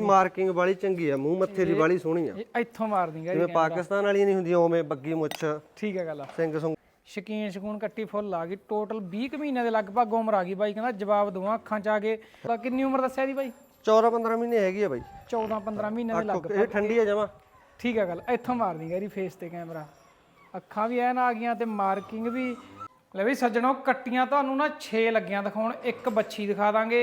Marking ਵਾਲੀ ਚੰਗੀ ਆ ਮੂੰਹ ਮੱਥੇ ਦੀ ਵਾਲੀ ਸੋਹਣੀ ਆ। ਇਹ ਇੱਥੋਂ ਮਾਰ ਦਿੰਗਾ ਜਿਵੇਂ ਪਾਕਿਸਤਾਨ ਵਾਲੀਆਂ ਨਹੀਂ ਹੁੰਦੀਆਂ ਉਵੇਂ ਬੱਗੀ ਮੁੱਛ ਠੀਕ ਹੈ ਗੱਲ ਆ। ਸਿੰਘ ਸੁੰਗ। ਸ਼ਕੀਨ ਸ਼ਕੂਨ ਕੱਟੀ ਫੁੱਲ ਆ ਗਈ ਟੋਟਲ 20 ਕੁ ਮਹੀਨਿਆਂ ਦੇ ਲਗਭਗ ਉਮਰ ਆ ਗਈ ਬਾਈ ਕਹਿੰਦਾ ਜਵਾਬ ਦਵਾਂ ਅੱਖਾਂ ਚ ਆ ਗਏ ਤਾਂ ਕਿੰਨੀ ਉਮਰ ਦੱਸਿਆ ਜੀ ਬਾਈ? 14 15 ਮਹੀਨੇ ਹੈਗੀ ਆ ਬਾਈ। 14 15 ਮਹੀਨਿਆਂ ਦੇ ਲਗ ਇਹ ਠੰਡੀ ਆ ਜਮਾ। ਠੀਕ ਹੈ ਗੱਲ ਇੱਥੋਂ ਮਾਰ ਦਿੰਗਾ ਇਹਦੀ ਫੇਸ ਤੇ ਕੈਮਰਾ ਅੱਖਾਂ ਵੀ ਐਨ ਆ ਗਈਆਂ ਤੇ ਮਾਰਕਿੰਗ ਵੀ। ਲੈ ਵੀ ਸੱਜਣੋ ਕੱਟੀਆਂ ਤੁਹਾਨੂੰ ਨਾ 6 ਲੱਗੀਆਂ ਦਿਖਾਉਣ ਇੱਕ ਬੱਚੀ ਦਿਖਾ ਦਾਂਗੇ।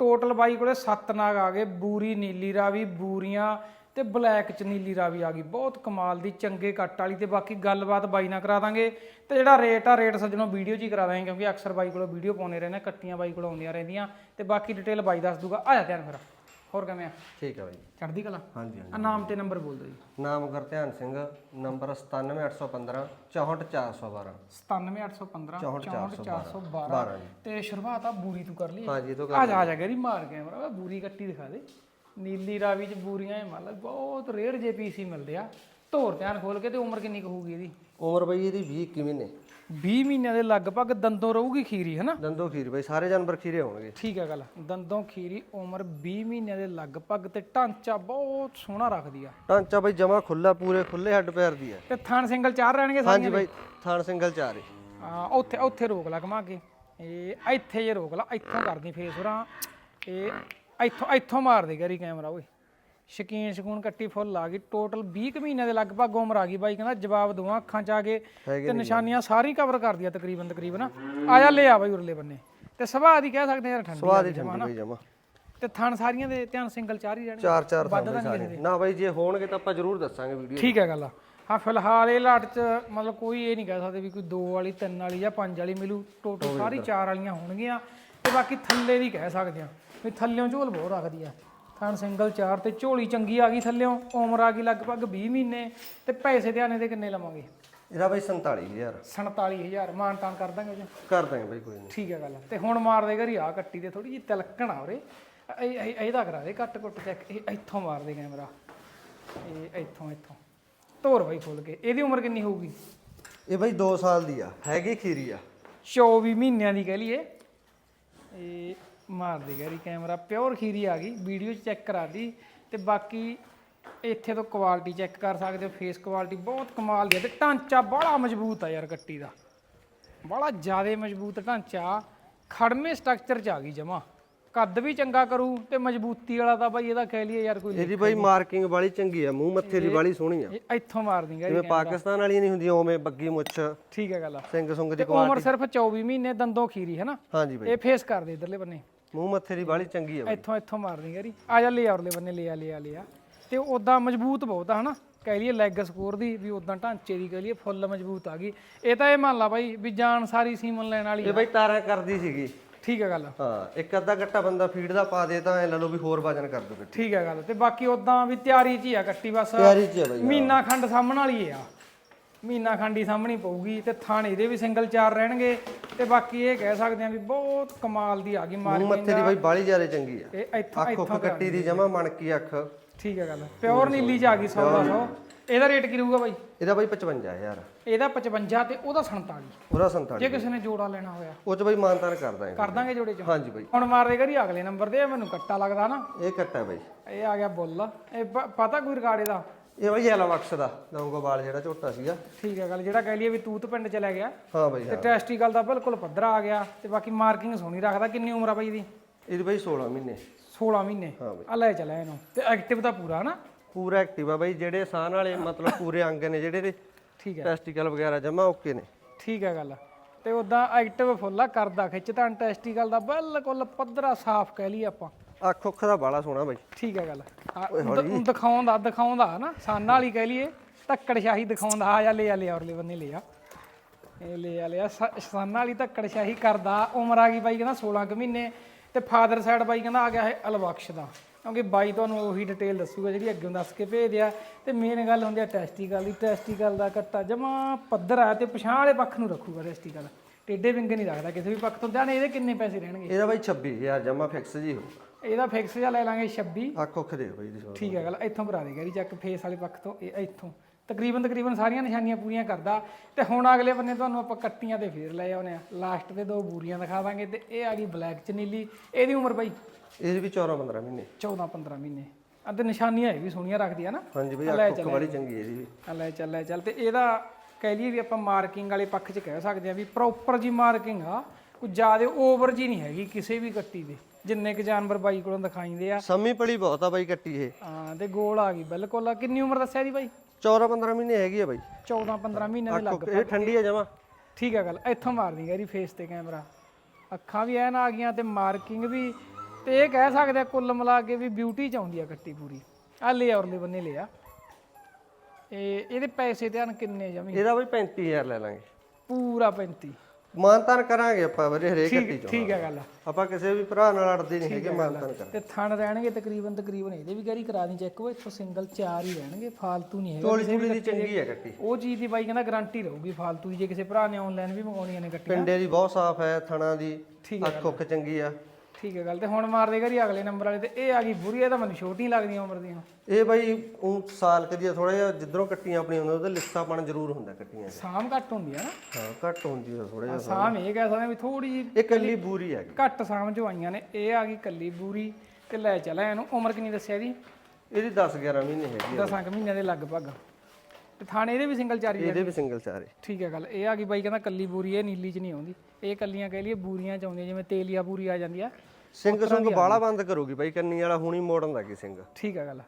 ਟੋਟਲ ਬਾਈ ਕੋਲੇ 7 ਨਾਗ ਆ ਗਏ, ਬੂਰੀ ਨੀਲੀ ਰਾਵੀ, ਬੂਰੀਆਂ ਤੇ ਬਲੈਕ ਚ ਨੀਲੀ ਰਾਵੀ ਆ ਗਈ। ਬਹੁਤ ਕਮਾਲ ਦੀ, ਚੰਗੇ ਕੱਟ ਵਾਲੀ ਤੇ ਬਾਕੀ ਗੱਲਬਾਤ ਬਾਈ ਨਾਲ ਕਰਾ ਦਾਂਗੇ। ਤੇ ਜਿਹੜਾ ਰੇਟ ਆ, ਰੇਟ ਸੱਜਣੋ ਵੀਡੀਓ 'ਚ ਹੀ ਕਰਾ ਦਾਂਗੇ ਕਿਉਂਕਿ ਅਕਸਰ ਬਾਈ ਕੋਲੋਂ ਵੀਡੀਓ ਪਾਉਣੇ ਰਹਿੰਦੇ ਕੱਟੀਆਂ ਬਾਈ ਕੋਲੋਂ ਆਉਂਦੀਆਂ ਰਹਿੰਦੀਆਂ। ਤੇ ਬਾਕੀ ਡਿਟੇਲ ਬਾਈ ਦੱਸ ਦੂਗਾ ਆ ਜਾ ਧਿਆਨ ਫਿਰ ਹੋਰ ਕਿਵੇਂ ਆ? ਠੀਕ ਆ ਬਾਈ। ਚੜ੍ਹਦੀ ਕਲਾ? ਹਾਂਜੀ ਹਾਂਜੀ। ਆ ਨਾਮ ਤੇ ਨੰਬਰ ਬੋਲ ਦਿਓ ਜੀ। ਨਾਮ ਗੁਰਧਿਆਨ ਸਿੰਘ ਨੰਬਰ 97815 64412 97815 64412 64412 ਤੇ ਸ਼ੁਰੂਆਤ ਆ ਬੂਰੀ ਤੋਂ ਕਰ ਲਈ। ਹਾਂਜੀ ਇਹ ਤੋਂ ਆ ਜਾ ਆ ਜਾ ਗਰੀ ਮਾਰ ਕੈਮਰਾ ਵਾ ਬੂਰੀ ਕੱਟੀ ਦਿਖਾ ਦੇ। ਨੀਲੀ ਰਾਵੀ ਚ ਬੂਰੀਆਂ ਇਹ ਮੰਨ ਲਾ ਬਹੁਤ ਰੇਅਰ ਜੇ ਪੀਸ ਹੀ ਮਿਲਦੇ ਆ। ਧੋਰ ਧਿਆਨ ਖੋਲ ਕੇ ਤੇ ਉਮਰ ਕਿੰਨੀ ਕੁ ਹੋਊਗੀ ਇਹਦੀ? ਉਮਰ ਬਾਈ ਇਹਦੀ 20 21 ਮਹੀਨੇ। 20 ਮਹੀਨਿਆਂ ਦੇ ਲਗਭਗ ਦੰਦੋਂ ਰਹੂਗੀ ਖੀਰੀ ਹਨਾ? ਦੰਦੋ ਖੀਰ ਬਾਈ ਸਾਰੇ ਜਾਨਵਰ ਖੀਰੇ ਹੋਣਗੇ। ਠੀਕ ਹੈ ਗੱਲ ਦੰਦੋਂ ਖੀਰੀ ਉਮਰ 20 ਮਹੀਨਿਆਂ ਦੇ ਲਗਭਗ ਤੇ ਢਾਂਚਾ ਬਹੁਤ ਸੋਹਣਾ ਰੱਖਦੀ ਆ। ਢਾਂਚਾ ਬਾਈ ਜਮਾ ਖੁੱਲਾ ਪੂਰੇ ਖੁੱਲੇ ਹੱਡ ਪੈਰ ਦੀ ਆ। ਤੇ ਥਣ ਸਿੰਗਲ ਚਾਰ ਰਹਿਣਗੇ ਹਾਂਜੀ ਬਾਈ ਥਾਣ ਸਿੰਗਲ ਚਾਰ ਏ। ਆ ਉੱਥੇ ਉੱਥੇ ਰੋਕ ਲਾ ਘਮਾ ਕੇ। ਇਹ ਇੱਥੇ ਜੇ ਰੋਕ ਲਾ ਇੱਥੋਂ ਕਰਦੀ ਫੇਸ ਹੋਰਾਂ ਇਹ ਇੱਥੋਂ ਇੱਥੋਂ ਮਾਰ ਦੇ ਗਰੀ ਕੈਮਰਾ ਓਏ। ਸ਼ਕੀਨ ਸ਼ਕੂਨ ਕੱਟੀ ਫੁੱਲ ਆ ਗਈ। ਟੋਟਲ 20 ਕੁ ਮਹੀਨਿਆਂ ਦੇ ਲਗਭਗ ਉਮਰ ਆ ਗਈ ਬਾਈ ਕਹਿੰਦਾ ਜਵਾਬ ਦਵਾਂ ਅੱਖਾਂ ਚ ਆ ਗਏ ਤੇ ਨਿਸ਼ਾਨੀਆਂ ਸਾਰੀ ਕਵਰ ਕਰਦੀ ਆ ਤਕਰੀਬਨ ਤਕਰੀਬਨ। ਆ ਜਾ ਲੈ ਆ ਬਾਈ ਉਰਲੇ ਬੰਨੇ। ਤੇ ਸੁਭਾਅ ਦੀ ਕਹਿ ਸਕਦੇ ਆ ਯਾਰ ਠੰਡੀ ਸਵਾਦ ਹੀ ਠੰਡੀ ਬਾਈ ਜਮਾ। ਤੇ ਥਣ ਸਾਰੀਆਂ ਦੇ ਧਿਆਨ ਸਿੰਗਲ ਚਾਰ ਹੀ ਰਹਿਣਗੇ ਚਾਰ ਚਾਰ ਥਾਂ ਬਾਈ ਸਾਰੇ ਨਾ ਬਾਈ ਜੇ ਹੋਣਗੇ ਤਾਂ ਆਪਾਂ ਜ਼ਰੂਰ ਦੱਸਾਂਗੇ ਵੀਡੀਓ ਠੀਕ ਹੈ ਗੱਲ ਆ। ਹਾਂ ਫਿਲਹਾਲ ਇਹ ਲਾਟ ਚ ਮਤਲਬ ਕੋਈ ਇਹ ਨਹੀਂ ਕਹਿ ਸਕਦੇ ਵੀ ਕੋਈ 2 ਵਾਲੀ 3 ਵਾਲੀ ਜਾਂ 5 ਵਾਲੀ ਮਿਲੂ। ਟੋਟਲ ਸਾਰੀ 4 ਵਾਲੀਆਂ ਹੋਣਗੀਆਂ। ਤੇ ਬਾਕੀ ਥੱਲੇ ਦੀ ਕਹਿ ਸਕਦੇ ਆ ਵੀ ਥੱਲਿਓਂ ਝੋਲ ਬਹੁਤ ਰੱਖਦੀ ਆ। ਥਣ ਸਿੰਗਲ 4 ਤੇ ਝੋਲੀ ਚੰਗੀ ਆ ਗਈ ਥੱਲਿਓਂ ਉਮਰ ਆ ਗਈ ਲਗਭਗ 20 ਮਹੀਨੇ ਤੇ ਪੈਸੇ ਧਿਆਨੇ ਦੇ ਕਿੰਨੇ ਲਵਾਂਗੇ? ਇਹਦਾ ਬਾਈ 47000 47000 ਮਾਨ ਤਾਨ ਕਰ ਦਾਂਗੇ ਜੀ ਕਰ ਦਾਂਗੇ ਬਾਈ ਕੋਈ ਨਹੀਂ ਠੀਕ ਹੈ ਗੱਲ ਤੇ ਹੁਣ ਮਾਰ ਦੇ ਘਰੀ ਆ ਕੱਟੀ ਤੇ ਥੋੜੀ ਜਿਹੀ ਤਿਲਕਣ ਆ ਉਰੇ। ਇਹ ਇਹ- ਇਹਦਾ ਕਰਾ ਦੇ ਕੱਟ ਕੁੱਟ ਚੈੱਕ ਇਹ ਇੱਥੋਂ ਮਾਰ ਦੇ ਕੈਮਰਾ। ਇਹ ਇੱਥੋਂ ਇੱਥੋਂ। ਧੋਰ ਬਾਈ ਖੋਲ ਕੇ। ਇਹਦੀ ਉਮਰ ਕਿੰਨੀ ਹੋਊਗੀ? ਇਹ ਬਾਈ 2 ਸਾਲ ਦੀ ਆ। ਹੈਗੀ ਖੀਰੀ ਆ। 24 ਮਹੀਨਿਆਂ ਦੀ ਕਹਿ ਲਈਏ। ਇਹ ਮਾਰ ਦੇ ਗਰੀ ਕੈਮਰਾ ਪਿਓਰ ਖੀਰੀ ਆ ਗਈ ਵੀਡੀਓ ਚ ਚੈੱਕ ਕਰਾ ਦੀ ਤੇ ਬਾਕੀ ਇੱਥੇ ਤੋਂ ਕੁਆਲਿਟੀ ਚੈੱਕ ਕਰ ਸਕਦੇ ਹੋ ਫੇਸ ਕੁਆਲਿਟੀ ਬਹੁਤ ਕਮਾਲ ਦੀ ਹੈ ਤੇ ਢਾਂਚਾ ਬੜਾ ਮਜ਼ਬੂਤ ਆ ਯਾਰ ਕੱਟੀ ਦਾ। ਬੜਾ ਜ਼ਿਆਦਾ ਮਜ਼ਬੂਤ ਢਾਂਚਾ ਖੜਮੇ ਸਟਰਕਚਰ ਚ ਆ ਗਈ ਜਮਾ। ਕੱਦ ਵੀ ਚੰਗਾ ਕਰੂ ਤੇ ਮਜ਼ਬੂਤੀ ਵਾਲਾ ਤਾਂ ਬਾਈ ਇਹਦਾ ਕਹਿ ਲਈਏ ਯਾਰ ਕੋਈ ਇਹਦੀ ਬਾਈ ਮਾਰਕਿੰਗ ਵਾਲੀ ਚੰਗੀ ਆ ਮੂੰਹ ਮੱਥੇ ਦੀ ਵਾਲੀ ਸੋਹਣੀ ਆ। ਇੱਥੋਂ ਮਾਰ ਦਿੰਗਾ ਜਿਵੇਂ ਪਾਕਿਸਤਾਨ ਵਾਲੀਆਂ ਨਹੀਂ ਹੁੰਦੀਆਂ ਉਵੇਂ ਬੱਗੀ ਮੁੱਛ ਠੀਕ ਹੈ ਗੱਲ ਆ। ਸਿੰਘ ਸੁੰਗ ਦੀ ਤੇ ਉਮਰ ਸਿਰਫ 24 ਮਹੀਨੇ ਦੰਦੋਂ ਖੀਰੀ ਹੈ ਨਾ? ਹਾਂਜੀ ਬਾਈ। ਇਹ ਫੇਸ ਕਰ ਦੇ ਇਧਰਲੇ ਬੰਨੇ। ਮੂੰਹ ਮੱਥੇ ਦੀ ਵਾਲੀ ਚੰਗੀ ਆ ਇੱਥੋਂ ਇੱਥੋਂ ਮਾਰਨੀ ਯਾਰੀ ਆ ਜਾ ਲੈ ਆ ਉਰਲੇ ਬੰਨੇ ਲੈ ਆ ਲੈ ਆ ਲੈ ਆ। ਤੇ ਉਦਾਂ ਮਜ਼ਬੂਤ ਬਹੁਤ ਆ ਹਨਾ? ਕਹਿ ਲਈਏ ਲੈਗ ਸਕੋਰ ਦੀ ਵੀ ਉਦਾਂ ਢਾਂਚੇ ਦੀ ਕਹਿ ਲਈਏ ਫੁੱਲ ਮਜ਼ਬੂਤ ਆ ਗਈ। ਇਹ ਤਾਂ ਇਹ ਮੰਨ ਲਾ ਬਾਈ ਵੀ ਜਾਨ ਸਾਰੀ ਸੀਮਨ ਲੈਣ ਵਾਲੀ ਇਹ। ਬਾਈ ਤਾਰਾਂ ਕਰਦੀ ਸੀਗੀ। ਠੀਕ ਹੈ ਗੱਲ। ਹਾਂ ਇੱਕ ਅੱਧਾ ਗੱਟਾ ਬੰਦਾ ਫੀਡ ਦਾ ਪਾ ਦੇ ਤਾਂ ਐ ਲਾ ਲਓ ਵੀ ਹੋਰ ਵਜਨ ਕਰ ਦੂਗੇ ਠੀਕ ਹੈ ਗੱਲ। ਤੇ ਬਾਕੀ ਉਦਾਂ ਵੀ ਤਿਆਰੀ 'ਚ ਹੀ ਆ ਕੱਟੀ ਬਸ। ਤਿਆਰੀ ਚ ਆ ਬਾਈ ਮਹੀਨਾ ਖੰਡ ਸਾਹਮਣ ਵਾਲੀ ਆ। ਮਹੀਨਾ ਖੰਡ ਹੀ ਸਾਹਮਣੀ ਪਊਗੀ ਤੇ ਥਾਣ ਇਹਦੇ ਵੀ ਸਿੰਗਲ ਚਾਰ ਰਹਿਣਗੇ ਤੇ ਬਾਕੀ ਇਹ ਕਹਿ ਸਕਦੇ ਆ ਵੀ ਬਹੁਤ ਕਮਾਲ ਦੀ ਆ ਗਈ ਮਾਰ ਮੂੰਹ ਮੱਥੇ ਦੀ ਬਾਈ ਬਾਲੀ ਜ਼ਿਆਦਾ ਚੰਗੀ ਆ। ਇਹ ਇੱਥੋਂ ਅੱਖ ਉੱਖ ਕੱਟੀ ਦੀ ਜਮਾ ਮਣਕੀ ਅੱਖ। ਠੀਕ ਹੈ ਗੱਲ। ਪਿਓਰ ਨੀਲੀ 'ਚ ਆ ਗਈ 100 ਦਾ 100 ਇਹਦਾ ਰੇਟ ਕੀ ਰਹੂਗਾ ਬਾਈ? ਇਹਦਾ ਬਾਈ 55000 ਇਹਦਾ 55 ਤੇ ਉਹਦਾ 47 ਉਹਦਾ 47 ਜੇ ਕਿਸੇ ਨੇ ਜੋੜਾ ਲੈਣਾ ਹੋਇਆ। ਉਹ ਚ ਬਾਈ ਮਾਨਤਾਨ ਕਰ ਦਾਂਗੇ। ਕਰ ਦਾਂਗੇ ਜੋੜੇ ਚ? ਹਾਂਜੀ ਬਾਈ। ਹੁਣ ਮਾਰ ਦੇ ਅਗਲੇ ਨੰਬਰ ਤੇ ਇਹ ਮੈਨੂੰ ਕੱਟਾ ਲੱਗਦਾ ਨਾ। ਇਹ ਕੱਟਾ ਬਾਈ। ਇਹ ਆ ਗਿਆ ਬੁੱਲ। ਇਹ ਪ- ਪਤਾ ਕੋਈ ਰਿਕਾਰਡ ਇਹਦਾ? ਇਹ ਬਾਈ ਯੈਲੋ ਬਕਸ ਦਾ ਲੌਂਗੋ ਵਾਲ ਜਿਹੜਾ ਝੋਟਾ ਸੀਗਾ। ਠੀਕ ਹੈ ਗੱਲ ਜਿਹੜਾ ਕਹਿ ਲਈਏ ਵੀ ਤੂਤ ਪਿੰਡ ਚਲਾ ਗਿਆ। ਹਾਂ ਬਾਈ ਤੇ ਹਾਂ। ਟੈਸਟੀਕਲ ਦਾ ਬਿਲਕੁਲ ਪੱਧਰਾ ਆ ਗਿਆ ਤੇ ਬਾਕੀ ਮਾਰਕਿੰਗ ਸੋਹਣੀ ਰੱਖਦਾ ਕਿੰਨੀ ਉਮਰ ਆ ਬਾਈ ਇਹਦੀ? ਇਹਦੀ ਬਾਈ 16 ਮਹੀਨੇ। 16 ਮਹੀਨੇ? ਹਾਂ ਬਾਈ। ਆ ਲੈ ਚਲਾ ਇਹਨੂੰ ਤੇ ਐਕਟਿਵ ਤਾਂ ਪੂਰਾ ਨਾ ਪੂਰਾ ਐਕਟਿਵ ਆ ਬਾਈ ਜਿਹੜੇ ਸਾਹ ਵਾਲੇ ਮਤਲਬ ਪੂਰੇ ਅੰਗ ਨੇ ਜਿਹੜੇ ਦੇ ਠੀਕ ਹੈ। ਟੈਸਟੀਕਲ ਵਗੈਰਾ ਜਮਾ ਓਕੇ ਨੇ। ਠੀਕ ਹੈ ਗੱਲ ਤੇ ਉਦਾਂ ਐਕਟਿਵ ਫੁੱਲ ਆ ਕਰਦਾ ਖਿੱਚ ਤਾਂ ਟੈਸਟੀਕਲ ਦਾ ਬਿਲਕੁਲ ਪੱਧਰਾ ਸਾਫ਼ ਕਹਿ ਲਈਏ ਆਪਾਂ। ਅੱਖ ਉੱਖ ਦਾ ਬਾਲਾ ਸੋਹਣਾ ਬਾਈ। ਠੀਕ ਹੈ ਗੱਲ। ਆ, ਦ- ਦਿਖਾਉਂਦਾ ਦਿਖਾਉਂਦਾ ਨਾ। ਸਾਨਾ ਵਾਲੀ ਕਹਿ ਲਈਏ ਧੱਕੜ ਸ਼ਾਹੀ ਦਿਖਾਉਂਦਾ ਆ ਜਾ ਲੈ ਆ ਲੈ ਆ ਉਰਲੇ ਬੰਨੇ ਲੈ ਆ। ਇਹ ਲੈ ਆ ਲਿਆ ਸਾਨਾ ਵਾਲੀ ਧੱਕੜ ਸ਼ਾਹੀ ਕਰਦਾ ਉਮਰ ਆ ਗਈ ਬਾਈ ਕਹਿੰਦਾ 16 ਕੁ ਮਹੀਨੇ। ਤੇ ਫਾਦਰ ਸਾਈਡ ਬਾਈ ਕਹਿੰਦਾ ਆ ਗਿਆ ਹੈ ਅਲਬਖਸ਼ ਦਾ। ਕਿਉਂਕਿ ਬਾਈ ਤੁਹਾਨੂੰ ਉਹੀ ਡਿਟੇਲ ਦੱਸੂਗਾ ਜਿਹੜੀ ਅੱਗੇ ਦੱਸ ਕੇ ਭੇਜਿਆ ਤੇ ਮੇਨ ਗੱਲ ਹੁੰਦੀ ਆ ਟੈਸਟੀਕਲ ਦੀ। ਟੈਸਟੀਕਲ ਦਾ ਕੱਟਾ ਜਮਾ ਪੱਧਰ ਆ ਤੇ ਪਛਾਣ ਵਾਲੇ ਪੱਖ ਨੂੰ ਰੱਖੂਗਾ ਟੈਸਟੀਕਲ ਟੇਡੇ ਵਿੰਗੇ ਨਹੀਂ ਰੱਖਦਾ ਕਿਸੇ ਵੀ ਪੱਖ ਤੋਂ। ਜਾਣੇ ਇਹਦੇ ਕਿੰਨੇ ਪੈਸੇ ਰਹਿਣਗੇ? ਇਹਦਾ ਬਾਈ 26000 ਜਮਾ ਫਿਕਸ ਜੀ ਹੋ ਇਹਦਾ ਫਿਕਸ ਜਿਹਾ ਲੈ ਲਾਂਗੇ 26 ਅੱਖ ਉੱਖ ਦੇ ਬਾਈ ਦੀ। ਠੀਕ ਹੈ ਗੱਲ ਇੱਥੋਂ ਕਰਾ ਦੇ ਗੈਰੀ ਚੱਕ ਫੇਸ ਵਾਲੇ ਪੱਖ ਤੋਂ ਇਹ ਇੱਥੋਂ। ਤਕਰੀਬਨ ਤਕਰੀਬਨ ਸਾਰੀਆਂ ਨਿਸ਼ਾਨੀਆਂ ਪੂਰੀਆਂ ਕਰਦਾ। ਤੇ ਹੁਣ ਅਗਲੇ ਬੰਨੇ ਤੁਹਾਨੂੰ ਆਪਾਂ ਕੱਟੀਆਂ ਤੇ ਫੇਰ ਲੈ ਆਉਨੇ ਆ। ਲਾਸਟ ਦੇ ਦੋ ਬੂਰੀਆਂ ਦਿਖਾ ਦਾਂਗੇ ਤੇ ਇਹ ਆ ਗਈ ਬਲੈਕ ਚ ਨੀਲੀ। ਇਹਦੀ ਉਮਰ ਬਾਈ? ਇਹ ਵੀ 14 15 ਮਹੀਨੇ। 14 15 ਮਹੀਨੇ। ਤੇ ਨਿਸ਼ਾਨੀਆਂ ਇਹ ਵੀ ਸੋਹਣੀਆਂ ਰੱਖਦੀ ਆ ਨਾ। ਹਾਂਜੀ ਬਈ ਅੱਖ ਬੜੀ ਚੰਗੀ ਇਹਦੀ ਵੀ। ਆ ਲੈ ਚੱਲ ਲੈ ਚੱਲ। ਤੇ ਇਹਦਾ ਕਹਿ ਲਈਏ ਵੀ ਆਪਾਂ ਮਾਰਕਿੰਗ ਵਾਲੇ ਪੱਖ 'ਚ ਕਹਿ ਸਕਦੇ ਆ ਵੀ ਪ੍ਰੋਪਰ ਜੀ ਮਾਰਕਿੰਗ ਆ। ਕੋਈ ਜ਼ਿਆਦਾ ਓਵਰ ਜੀ ਨਹੀਂ ਹੈਗੀ ਕਿਸੇ ਵੀ ਕੱਟੀ ਦੇ। ਜਿੰਨੇ ਕ ਜਾਨਵਰ ਬਾਈ ਕੋਲੋਂ ਦਿਖਾਈਂਦੇ ਆ। ਸੰਮੀ ਪੜੀ ਬਹੁਤ ਆ ਬਾਈ ਕੱਟੀ ਇਹ। ਹਾਂ ਤੇ ਗੋਲ ਆ ਗਈ ਬਿਲਕੁਲ। ਕਿੰਨੀ ਉਮਰ ਦੱਸਿਆ ਜੀ ਬਾਈ? 14 15 ਮਹੀਨੇ ਹੈਗੀ ਆ ਬਾਈ। 14 15 ਮਹੀਨੇ ਦੇ ਲੱਗ ਉੱਖ- ਇਹ ਠੰਡੀ ਆ ਜਮਾ। ਠੀਕ ਹੈ ਗੱਲ ਇੱਥੋਂ ਮਾਰਦੀ ਗੈਰੀ ਫੇਸ ਤੇ ਕੈਮਰਾ ਅੱਖਾਂ ਵੀ ਐਨ ਆ ਗਈਆਂ ਤੇ ਮਾਰਕਿੰਗ ਵੀ ਤੇ ਇਹ ਕਹਿ ਸਕਦੇ ਆ ਕੁੱਲ ਮਿਲਾ ਕੇ ਵੀ ਬਿਊਟੀ ਚ ਆਉਂਦੀ ਆ ਕੱਟੀ ਪੂਰੀ। ਆ ਲੈ ਔਰਲੇ ਬੰਨੇ ਲਿਆ ਇਹ ਇਹਦੇ ਪੈਸੇ ਧਿਆਨ ਕਿੰਨੇ ਜਮੀ? ਇਹਦਾ ਬਾਈ 35000 ਲੈ ਲਾਂਗੇ। ਪੂਰਾ 35 ਮਾਨਤਾਨ ਕਰਾਂਗੇ ਆਪਾਂ ਵੀਰੇ ਹਰੇਕ ਠੀਕ ਚੋਂ ਠੀਕ ਹੈ ਗੱਲ ਆਪਾਂ ਕਿਸੇ ਵੀ ਭਰਾ ਨਾਲ ਅੜਦੇ ਨਹੀਂ ਹੈਗੇ ਮਾਨਤਾਨ ਕਰ ਤੇ ਥਣ ਰਹਿਣਗੇ ਤਕਰੀਬਨ ਤਕਰੀਬਨ ਇਹਦੇ ਵੀ ਗੈਰੀ ਕਰਾ ਦੀ ਚੈੱਕ ਉਹ ਇੱਥੋਂ ਸਿੰਗਲ ਚਾਰ ਹੀ ਰਹਿਣਗੇ ਫਾਲਤੂ ਨਹੀਂ ਹੈਗਾ। ਚੋਲੀ ਚੂਲੀ ਦੀ ਚੰਗੀ ਹੈ ਕੱਟੀ ਉਹ ਚੀਜ਼ ਦੀ ਬਾਈ ਕਹਿੰਦਾ ਗਾਰੰਟੀ ਰਹੂਗੀ ਫਾਲਤੂ ਜੇ ਕਿਸੇ ਭਰਾ ਨੇ ਆਨਲਾਈਨ ਵੀ ਮੰਗਾਉਣੀਆਂ ਨੇ ਕੱਟੀਆਂ ਪਿੰਡੇ ਦੀ ਬਹੁਤ ਸਾਫ਼ ਹੈ ਥਣਾ ਦੀ ਅੱਖ ਉੱਖ ਚੰਗੀ ਆ। ਠੀਕ ਹੈ ਗੱਲ ਤੇ ਹੁਣ ਮਾਰ ਦੇਗਾ ਜੀ ਅਗਲੇ ਨੰਬਰ ਵਾਲੇ ਤੇ ਇਹ ਆ ਗਈ ਬੁਰੀ ਇਹ ਤਾਂ ਮੈਨੂੰ ਛੋਟੀ ਲੱਗਦੀਆਂ ਉਮਰ ਦੀਆਂ। ਇਹ ਬਾਈ ਉਹ ਸਾਲ ਕਦੀ ਥੋੜਾ ਜਿਹਾ ਜਿੱਧਰੋਂ ਕੱਟੀਆਂ ਆਪਣੀਆਂ ਹੁੰਦੀਆਂ ਉਹਦਾ ਲਿੱਸਾਪਣ ਜ਼ਰੂਰ ਹੁੰਦਾ ਕੱਟੀਆਂ 'ਚ। ਸਾਮ ਘੱਟ ਹੁੰਦੀ ਆ ਨਾ। ਹਾਂ ਘੱਟ ਹੁੰਦੀ ਆ ਥੋੜਾ ਜਿਹਾ ਸਾਮ ਇਹ ਕਹਿ ਸਕਦੇ ਵੀ ਥੋੜੀ ਜਿਹੀ ਇਹ ਕੱਲੀ ਬੂਰੀ ਹੈਗੀ। ਘੱਟ ਸਾਮ ਚ ਆਈਆਂ ਨੇ ਇਹ ਆ ਗਈ ਕੱਲੀ ਬੂਰੀ ਤੇ ਲੈ ਚੱਲਿਆ ਇਹਨੂੰ ਉਮਰ ਕਿੰਨੀ ਦੱਸਿਆ ਜੀ ਇਹਦੀ 10 11 ਮਹੀਨੇ ਹੈਗੀ ਆ। ਦਸਾਂ ਕੁ ਮਹੀਨਿਆਂ ਦੇ ਲਗਭਗ। ਤੇ ਥਾਣੇ ਇਹਦੇ ਵੀ ਸਿੰਗਲ ਚਾਰੀ ਆ। ਇਹਦੇ ਵੀ ਸਿੰਗਲ ਚਾਰੇ। ਠੀਕ ਹੈ ਗੱਲ। ਇਹ ਆ ਗਈ ਬਾਈ ਕਹਿੰਦਾ ਕੱਲੀ ਬੂਰੀ ਇਹ ਨੀਲੀ ਚ ਨਹੀਂ ਆਉਂਦੀ। ਇਹ ਕੱਲੀਆਂ ਕਹਿ ਲਈਏ ਬੂਰੀਆਂ ਚ ਆਉਂਦੀਆਂ ਜਿਵੇਂ ਤੇਲੀਆ ਬੂਰੀ ਆ ਜਾਂਦੀ ਆ ਸਿੰਘ ਸੁੰਗ ਬਾਲਾ ਬੰਦ ਕਰੂਗੀ ਬਾਈ ਕੰਨੀ ਵਾਲਾ ਹੁਣੀ ਮੋੜਨ ਲੱਗੀ ਸਿੰਘ। ਠੀਕ ਹੈ ਗੱਲ।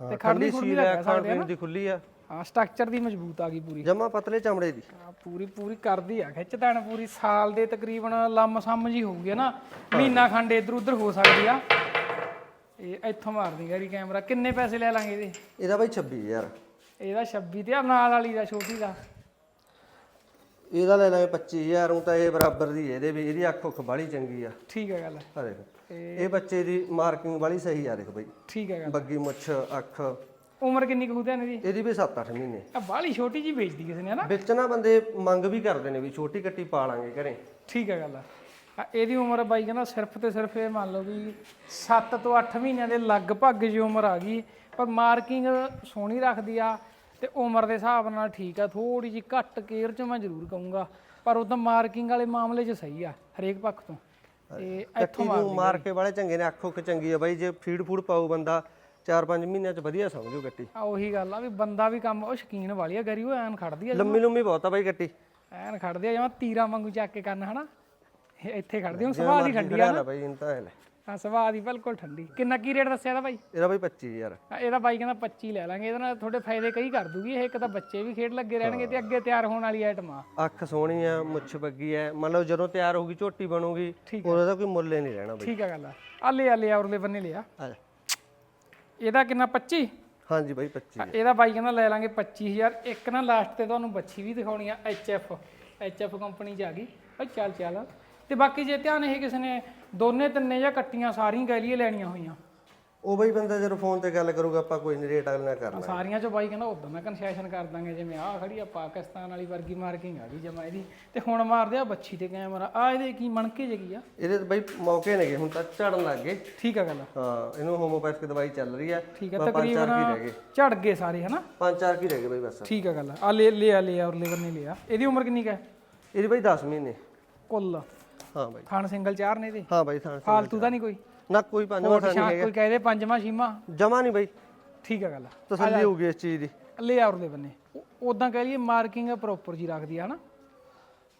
ਤੇ ਖੜਦੀ ਸੀਲ ਹੈ ਖਾਣ ਪੀਣ ਦੀ ਖੁੱਲੀ ਆ। ਹਾਂ ਸਟਰਕਚਰ ਦੀ ਮਜ਼ਬੂਤ ਆ ਗਈ ਪੂਰੀ। ਜਮਾ ਪਤਲੇ ਚਮੜੇ ਦੀ। ਆ ਪੂਰੀ ਪੂਰੀ ਕਰਦੀ ਆ ਖਿੱਚ ਤਾਣ ਪੂਰੀ। ਸਾਲ ਦੇ ਤਕਰੀਬਨ ਲੰਮ ਸਮ ਜੀ ਹੋਊਗੀ ਨਾ? ਮਹੀਨਾ ਖੰਡ ਇਧਰ ਉਧਰ ਹੋ ਸਕਦੀ ਆ। ਇਹ ਇੱਥੋਂ ਮਾਰਦੀ ਗੈਰੀ ਕੈਮਰਾ। ਕਿੰਨੇ ਪੈਸੇ ਲੈ ਲਾਂਗੇ ਇਹਦੇ? ਇਹਦਾ ਬਾਈ 26000 ਇਹਦਾ 26 ਤੇ ਆ ਨਾਲ ਵਾਲੀ ਦਾ ਛੋਟੀ ਦਾ। ਇਹਦਾ ਲੈ ਲਾਂਗੇ 25000 ਉਹ ਤਾਂ ਇਹ ਬਰਾਬਰ ਦੀ ਹੈ, ਇਹਦੇ ਵੀ ਇਹਦੀ ਅੱਖ ਉੱਖ ਬਾਲੀ ਚੰਗੀ ਆ। ਠੀਕ ਹੈ ਗੱਲ। ਆ ਦੇਖ। ਇਹ ਬੱਚੇ ਦੀ ਮਾਰਕਿੰਗ ਬਾਲੀ ਸਹੀ ਆ ਦੇਖ ਬਾਈ। ਠੀਕ ਹੈ ਗੱਲ। ਬੱਗੀ ਮੁੱਛ ਅੱਖ। ਉਮਰ ਕਿੰਨੀ ਕੁ ਹੁੰਦੀ ਇਹਦੀ? ਇਹਦੀ ਵੀ 7-8 ਮਹੀਨੇ। ਆ ਬਾਹਲੀ ਛੋਟੀ ਜੀ ਵੇਚਦੀ ਕਿਸੇ ਨੇ ਨਾ ਵਿੱਚ ਨਾ ਬੰਦੇ ਮੰਗ ਵੀ ਕਰਦੇ ਨੇ ਵੀ ਛੋਟੀ ਕੱਟੀ ਪਾ ਲਾਂਗੇ ਘਰੇ। ਠੀਕ ਹੈ ਗੱਲ ਆ। ਆ ਇਹਦੀ ਉਮਰ ਬਾਈ ਕਹਿੰਦਾ ਸਿਰਫ ਤੇ ਸਿਰਫ ਇਹ ਮੰਨ ਲਓ ਵੀ 7 ਤੋਂ 8 ਮਹੀਨਿਆਂ ਦੇ ਲਗਭਗ ਜੀ ਉਮਰ ਆ ਗਈ। ਪਰ ਮਾਰਕਿੰਗ ਸੋਹਣੀ ਰੱਖਦੀ ਆ ਤੇ ਉਮਰ ਦੇ ਹਿਸਾਬ ਨਾਲ ਠੀਕ ਆ ਥੋੜੀ ਜੀ ਘੱਟ ਕੇਅਰ ਚ ਮੈਂ ਜ਼ਰੂਰ ਕਹੂੰਗਾ ਪਰ ਉਦੋਂ ਮਾਰਕਿੰਗ ਵਾਲੇ ਮਾਮਲੇ 'ਚ ਸਹੀ ਆ ਹਰੇਕ ਪੱਖ ਤੋਂ। ਤੇ ਨੂੰ ਮਾਰ ਕੇ ਵਾਲੇ ਚੰਗੇ ਨੇ ਅੱਖ ਉੱਖ ਚੰਗੀ ਆ ਬਾਈ ਜੇ ਫੀਡ ਫੂਡ ਪਾਉ ਬੰਦਾ 4-5 ਮਹੀਨਿਆਂ ਚ ਵਧੀਆ ਸਮਝੂ ਕੱਟੀ ਆ ਉਹੀ ਗੱਲ ਆ ਵੀ ਬੰਦਾ ਵੀ ਕੰਮ ਉਹ ਸ਼ਕੀਨ ਵਾਲੀ ਆ ਗਰੀ ਉਹ ਐਨ ਖੜਦੀ ਆ ਲੰਮੀ ਲੰਮੀ ਬਹੁਤ ਆ ਬਾਈ ਕੱਟੀ ਐਨ ਖੜਦੀ ਆ ਜਿਵੇਂ ਤੀਰਾਂ ਵਾਂਗੂ ਚੱਕ ਕੇ ਕੰਨ ਹਨਾ? ਇੱਥੇ ਖੜਦੀ ਹੁਣ ਸੁਭਾਅ ਦੀ ਠੰਡੀ ਆ ਨਾ। ਬਾਈ ਇਹਨਾਂ ਤਾਂ ਇਹ ਲੈ। ਹਾਂ ਸੁਭਾਅ ਦੀ ਬਿਲਕੁਲ ਠੰਡੀ। ਕਿੰਨਾ ਕੀ ਰੇਟ ਦੱਸਿਆ ਦਾ ਬਾਈ? ਇਹਦਾ ਬਾਈ 25000 ਆ ਇਹਦਾ ਬਾਈ ਕਹਿੰਦਾ 25 ਲੈ ਲਾਂਗੇ। ਇਹਦੇ ਨਾਲ ਤੁਹਾਡੇ ਫਾਇਦੇ ਕਈ ਕਰ ਦੂਗੀ ਇਹ ਇੱਕ ਤਾਂ ਬੱਚੇ ਵੀ ਖੇਡ ਲੱਗੇ ਰਹਿਣਗੇ ਤੇ ਅੱਗੇ ਤਿਆਰ ਹੋਣ ਵਾਲੀ ਆਈਟਮ ਆ। ਅੱਖ ਸੋਹਣੀ ਆ ਮੁੱਛ ਬੱਗੀ ਆ। ਮੰਨ ਲਓ ਜਦੋਂ ਤਿਆਰ ਹੋਊਗੀ ਝੋਟੀ ਬਣੂਗੀ ਉਹਦਾ ਤਾਂ ਕੋਈ ਮੁੱਲ ਹੀ ਨਹੀਂ ਰਹਿਣਾ ਬਾਈ। ਠੀਕ ਆ ਗੱਲ ਆ। ਆ ਲੈ ਆ ਲੈ ਆ ਉਰਲੇ ਬੰਨੇ ਲਿਆ। ਆ ਜਾ। ਇਹਦਾ ਕਿੰਨਾ 25 ਹਾਂਜੀ ਬਾਈ 25 ਆ, ਇਹਦਾ ਬਾਈ ਕਹਿੰਦਾ ਲੈ ਲਾਂਗੇ 25000 ਇੱਕ ਨਾ ਲਾਸਟ ਤੇ ਤੁਹਾਨੂੰ ਬੱਚੀ ਵੀ ਦਿਖਾਉਣੀ ਆ ਐਚਐਫ ਐਚਐਫ ਕੰਪਨੀ ਚ ਆ ਗਈ। ਓ ਚੱਲ ਚੱਲ। ਤੇ ਬਾਕੀ ਜੇ ਧਿਆਨ ਇਹ ਕਿਸੇ ਨੇ ਦੋਨੇ ਤਿੰਨੇ ਜਾਂ ਕੱਟੀਆਂ ਸਾਰੀਆਂ ਗੈਲੀਆਂ ਲੈਣੀਆਂ ਹੋਈਆਂ। ਉਹ ਬਾਈ ਬੰਦਾ ਜਦੋਂ ਫੋਨ ਤੇ ਗੱਲ ਕਰੂਗਾ ਆਪਾਂ ਕੋਈ ਨਹੀਂ ਰੇਟ ਅਗਲੇ ਨਾਲ ਕਰਨਾ ਸਾਰੀਆਂ ਚੋਂ ਬਾਈ ਕਹਿੰਦਾ ਉਦੋਂ ਮੈਂ ਕਨਸੈਸ਼ਨ ਕਰ ਦਾਂਗੇ ਜਿਵੇਂ ਆਹ ਖੜੀ ਆ ਪਾਕਿਸਤਾਨ ਵਾਲੀ ਵਰਗੀ ਮਾਰਕਿੰਗ ਆ ਗਈ ਜਮਾ ਇਹਦੀ। ਤੇ ਹੁਣ ਮਾਰਦੇ ਆ ਬੱਚੀ ਤੇ ਕੈਮਰਾ। ਆ ਇਹਦੇ ਕੀ ਮਣਕੇ ਜਗੀ ਆ? ਇਹਦੇ ਤੇ ਬਾਈ ਮੌਕੇ ਨੇਗੇ ਹੁਣ ਤਾਂ ਝੜਨ ਲੱਗ ਗਏ। ਠੀਕ ਆ ਗੱਲ। ਹਾਂ ਇਹਨੂੰ ਹੋਮੋਪੈਥਿਕ ਦਵਾਈ ਚੱਲ ਰਹੀ ਆ। ਠੀਕ ਆ ਬਸ ਪੰਜ ਚਾਰ ਕੀ ਰਹਿ ਤਕਰੀਬਨ ਗਏ। ਝੜ ਗਏ ਸਾਰੇ ਹਨਾ? ਪੰਜ ਚਾਰ ਕੀ ਰਹਿ ਗਏ ਬਾਈ ਬਸ। ਠੀਕ ਆ ਗੱਲ ਆ। ਲੈ ਲੈ ਆ ਲੈ ਆ ਉਰਲੇ ਬੰਨੇ ਲਿਆ। ਇਹਦੀ ਉਮਰ ਕਿੰਨੀ ਕੁ ਹੈ? ਇਹਦੀ ਬਾਈ 10 ਮਹੀਨੇ। ਕੁੱਲ। ਹਾਂ ਬਾਈ। ਖਾਣ ਸਿੰਗਲ ਚਾਰ ਨੇ ਇਹਦੇ? ਹਾਂ ਬਾਈ ਥਾਂ ਫਾਲਤੂ ਦਾ ਨਹੀਂ ਕੋਈ? ਨਾ ਕੋਈ ਪੰਜਵਾਂ ਥਾਂ ਸ਼ਾਂ ਨਹੀਂ ਕੋਈ ਕਹਦੇ ਪੰਜਵਾਂ ਛੀਮਾ ਜਮਾ ਨਹੀਂ ਬਾਈ। ਠੀਕ ਆ ਗੱਲ। ਤਸੱਲੀ ਹੋਊਗੀ ਇਸ ਚੀਜ਼ ਦੀ। ਲੈ ਆ ਉਰਲੇ ਬੰਨੇ। ਉਦਾਂ ਕਹਿ ਲਈਏ ਮਾਰਕਿੰਗ ਪ੍ਰੋਪਰ ਜੀ ਰੱਖਦੀ ਆ ਹਨਾ?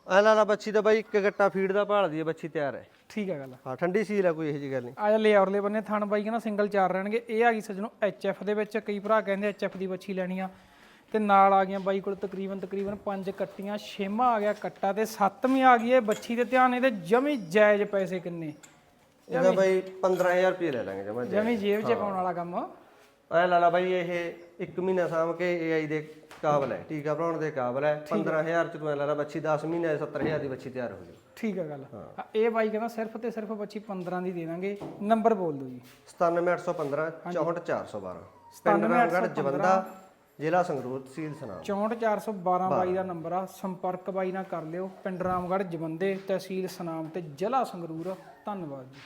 ਐ ਲਾ ਲਾ ਬੱਚੀ ਦਾ ਬਾਈ ਇੱਕ ਗੱਟਾ ਫੀਡ ਦਾ ਭਾਲਦੀ ਹੈ ਬੱਚੀ ਤਿਆਰ ਹੈ ਠੀਕ ਆ ਗੱਲ। ਹਾਂ ਠੰਡੀ ਸੀਲ ਹੈ ਕੋਈ ਇਹੋ ਜਿਹੀ ਗੱਲ ਨਹੀਂ। ਆ ਜਾ ਲੈ ਔਰਲੇ ਬੰਨੇ ਥਣ ਬਾਈ ਕਹਿੰਦਾ ਸਿੰਗਲ ਚਾਰ ਰਹਿਣਗੇ। ਇਹ ਆ ਗਈ ਸਜਣੋ ਐਚਐਫ ਦੇ ਵਿੱਚ ਕਈ ਭਰਾ ਕਹਿੰਦੇ ਐਚਐਫ ਦੀ ਬੱਚੀ ਲੈਣੀ ਆ। ਤੇ ਨਾਲ ਆ ਗਈਆਂ ਬਾਈ ਕੋਲ ਤਕਰੀਬਨ ਤਕਰੀਬਨ ਪੰਜ ਕੱਟੀਆਂ ਛੇਵਾਂ ਆ ਗਿਆ ਕੱਟਾ ਤੇ ਸੱਤਵੀਂ ਆ ਗਈ ਇਹ ਬੱਚੀ ਦੇ ਧਿਆਨ ਇਹਦੇ ਜਮੀ ਜਾਇਜ਼ ਪੈਸੇ ਕਿੰਨੇ? ਇਹਦਾ ਬਾਈ 15000 ਰੁਪਏ ਲੈ ਲਾਂਗੇ ਜਮਾ ਜਮੀ ਜੇਬ 'ਚ ਪਾਉਣ ਵਾਲਾ ਕੰਮ। ਐ ਲਾ ਲਾ ਬਾਈ ਇਹ ਇੱਕ ਮਹੀਨਾ ਸਾਂਭ ਕੇ ਏਆਈ ਦੇ ਕਾਬਲ ਹੈ ਟੀਕਾ ਭਰਾਉਣ ਦੇ ਕਾਬਲ ਹੈ। 15000 ਚ ਤੂੰ ਐ ਲਾ ਲਾ ਬੱਚੀ 10 ਮਹੀਨੇ 70000 ਦੀ ਬੱਚੀ ਤਿਆਰ ਹੋ ਜਾਊ। ਠੀਕ ਆ ਗੱਲ। ਇਹ ਬਾਈ ਕਹਿੰਦਾ ਸਿਰਫ ਤੇ ਸਿਰਫ ਬੱਚੀ 15 ਦੀ ਦੇ ਦਾਂਗੇ। ਨੰਬਰ ਬੋਲ ਦਿਓ ਜੀ। 97815 64412 ਪਿੰਡ ਰਾਮਗੜ੍ਹ ਜਵੰਦਾ ਜ਼ਿਲ੍ਹਾ ਸੰਗਰੂਰ ਤਹਿਸੀਲ ਸਨਾਮ। 64412 ਬਾਈ ਦਾ ਨੰਬਰ ਆ ਸੰਪਰਕ ਬਾਈ ਨਾਲ ਕਰ ਲਿਓ ਪਿੰਡ ਰਾਮਗੜ੍ਹ ਜਵੰਦੇ ਤਹਿਸੀਲ ਸਨਾਮ ਤੇ ਜ਼ਿਲ੍ਹਾ ਸੰਗਰੂਰ। ਧੰਨਵਾਦ ਜੀ।